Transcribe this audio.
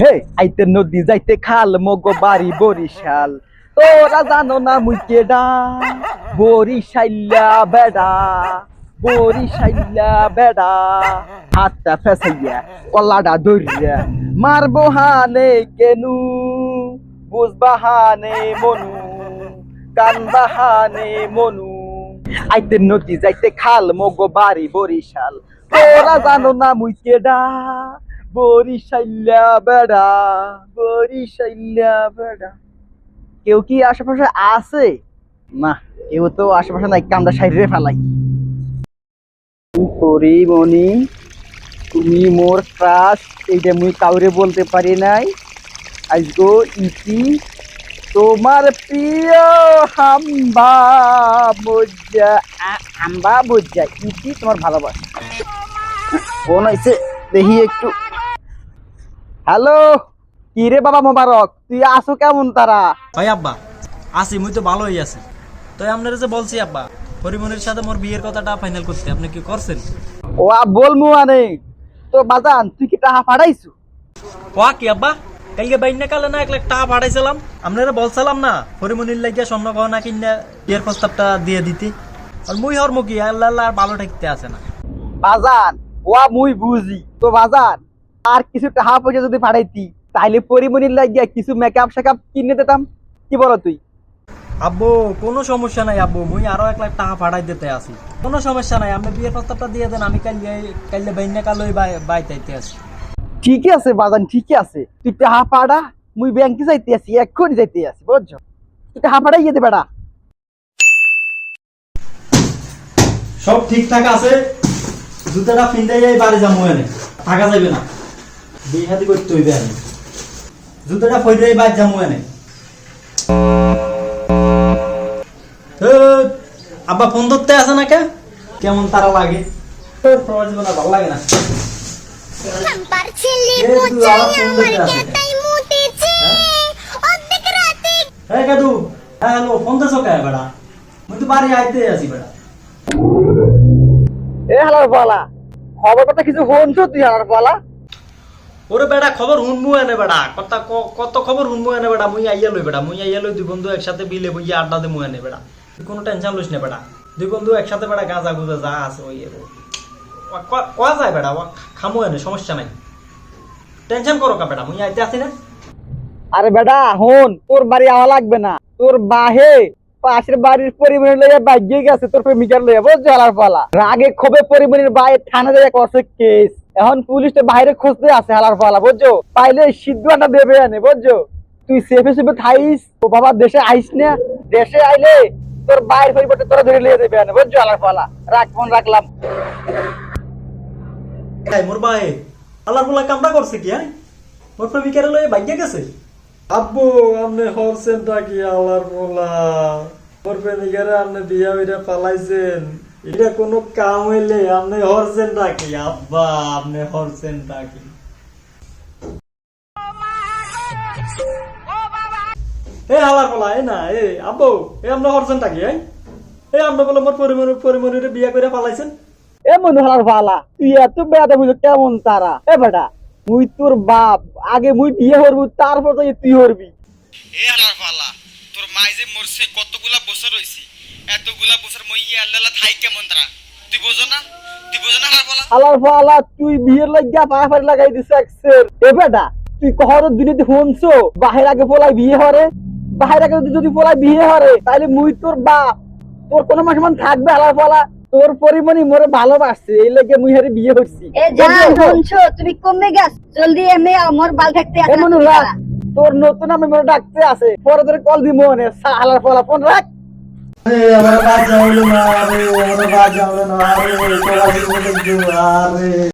হে আইতে নদী যাইতে খাল, মগো বাড়ি বরিশাল। তোরা জানো না মুই কেডা? বরিশাইলা বেডা বরিশাইলা বেডা। হাতটা ফেসাইয়া কলাডা দরিয়া মারবো হানে কেনু? বুঝবা হানে মনু, কানবা হানে মনু। আইতে নদী যাইতে খাল, মগো বাড়ি বরিশাল। তোরা জানো না মুই কেডা? বরিশাইলা বেড়া বরিশাইলা বেড়া। কেউ কি আশেপাশে আছে? না কেউ তো আশেপাশে নাই কামটা সাইডে ফেলাই। পরিমণি তুমি মোর ক্রাশ এইটা মুই কাউরে বলতে পারি নাই। আজগো ইতি তোমার প্রিয় হাম্বা মজ্জা হাম্বা মজ্জা ইতি তোমার ভালোবাসা। ফোন আইছে দেখি একটু। হ্যালো কি রে বাবা মোবারক? তুই আসো কেমন তারা? ভাই আব্বা আসি মুই তো ভালোই আছি। তো আপনারা যে বলছি আব্বা হরিমনির সাথে মোর বিয়ের কথাটা ফাইনাল করতে আপনি কি করছেন? ও আ বলমু আনে। তো বাজান তুই কি টাকা পাঠাইছু ওয়া কি আব্বা কালকে বাইনা কালে না এক লাখ টাকা পাঠাইছিলাম আপনারা বলছিলাম না হরিমনির লাগিয়া স্বর্ণ গহনা কিনা বিয়ের প্রস্তাবটা দিয়ে দিতে। আর মুই হর মুখি আল্লাহ আল্লাহ আর ভালো ঠাকতে আছে না। বাজান ও মুই বুঝি। তো বাজান আর কিছু টাকা পয়সা যদি পাঠাইতি তাইলে পরিমণির লাগিয়া কিছু মেকআপ শেকআপ কিনে দিতাম। কি বলো তুই? আব্বু কোনো সমস্যা নাই আব্বু মুই আরও এক লাখ টাকা পাঠাই দিতে আসি কোনো সমস্যা নাই আপনি বিয়ের প্রস্তাবটা দিয়ে দেন আমি কালকে কালকে বাইনা কালোই বাইতে আছি। ঠিকই আছে বাজান ঠিকই আছে। তুই টাকা পাড়া মুই ব্যাংকে যাইতে আছি এক্ষুনি যাইতে আছি বুঝছ? তুই টাকা পাঠাই যেতে বেড়া। সব ঠিকঠাক আছে জুতাটা ফিন্দাই বাড়ি যাব এনে থাকা যাবে না। বিয়ে হাতি করতে হইবে আমি জুতাটা ফইরাই বাড়ি যাব এনে আব্বা ফোন ধরতে আছে না কে? কেমন তারা লাগে? তোর প্রবাস জীবনে ভালো লাগে না। হ্যাঁ? কাদু হ্যালো ফোন দেছো কে বেড়া? মুই তো বাড়ি আইতে আছি বেড়া। এ হালার বলা খবর কথা কিছু শুনছো তুই হালার বলা ওরে বেড়া, খবর হুনমু এনে বেড়া। কত কত খবর হুনমু এনে বেড়া, মুই আইয়া লই বেড়া। মুই আইয়া লই দুই বন্ধু একসাথে বিলে বইয়া আড্ডা দে মুই এনে বেড়া। কোনো টেনশন লইস না বেড়া। দুই বন্ধু একসাথে বেড়া গাঁজা গুজা যা আছে ওই কয়া যায় বেড়া, ও খামু এনে সমস্যা নাই। টেনশন করো কা বেড়া, মুই আইতে আছি না। আরে বেটা হন, তোর বাড়ি আওয়া লাগবে না। তোর বাহে পাশের বাড়ির পরিমণি লইয়া বাইকে গেছে, তোর প্রেমিকার লইয়া, বুঝছ, হালার পালা। রাগে ক্ষোভে পরিমণির বাইরে থানা দিয়ে করছে কেস। এখন পুলিশ তো বাইরে খুঁজতে আছে হালার পালা, বুঝছ? পাইলে সিদ্ধটা দেবে আনে বুঝছ? তুই সেফে সেফে থাইস ও বাবা দেশে আইস না। দেশে আইলে তোর বাইরের পরিবর্তে তোরা ধরে লিয়ে দেবে আনে বুঝছ, হালার পালা? রাখ ফোন রাখলাম। মোর ভাই আল্লাহর বলা কামটা করছে কি হ্যাঁ? মোর প্রেমিকারে লই ভাগ্যে গেছে? আব্বু, আপনি হরছেনটা কি আল্লাহর বলা মোর প্রেমিকারে আপনি বিয়া হইরা পালাইছেন। এটা কোনো কাম হইলে আপনি হরছেনটা কি? আব্বা, আপনি হরছেনটা কি? এ আল্লাহর বলা এ না, এ, আব্বু, এ আপনি হরছেনটা কি, এ? আপনি বলে মোর বিয়া করে পালাইছেন? এ মনে হলার ভালা, তুই এত বেড়াতে বুঝো কেমন তারা? এ বেটা মুই তোর বাপ। আগে মুই বিয়ে করব তারপর তো তুই করবি। এ হালার ফালা তোর মাই যে মরছে কতগুলা বছর হইছে? এতগুলা বছর মই ইয়ে আল্লাহ থাই কেমন তারা? তুই বোঝো না? তুই বোঝো না হালার ফালা হালার ফালা তুই বিয়ের লাগিয়া পায়ে ফাড়ি লাগাই দিস একসের। এ বেটা তুই কখনো দুনিয়াতে শুনছো? বাহির আগে পোলাই বিয়ে হরে। বাহির আগে যদি পোলাই বিয়ে হরে তাহলে মুই তোর বাপ। তোর কোনো মাস মান থাকবে হালার ফালা তোর পরিমাণই মোরে ভালোবাসছে এই লাগে মুই হারে বিয়ে করছি এ জান শুনছো তুমি কমে গেছ। জলদি এমে আমার বাল থাকতে আছে মনু রাখ। তোর নতুন আমি মোরে ডাকতে আছে পরে তোর কল দি মনে। হালার ফলা ফোন রাখ। আরে আমার বাচ্চা হইল না আরে আমার বাচ্চা হইল না আরে তোরা জীবনে আরে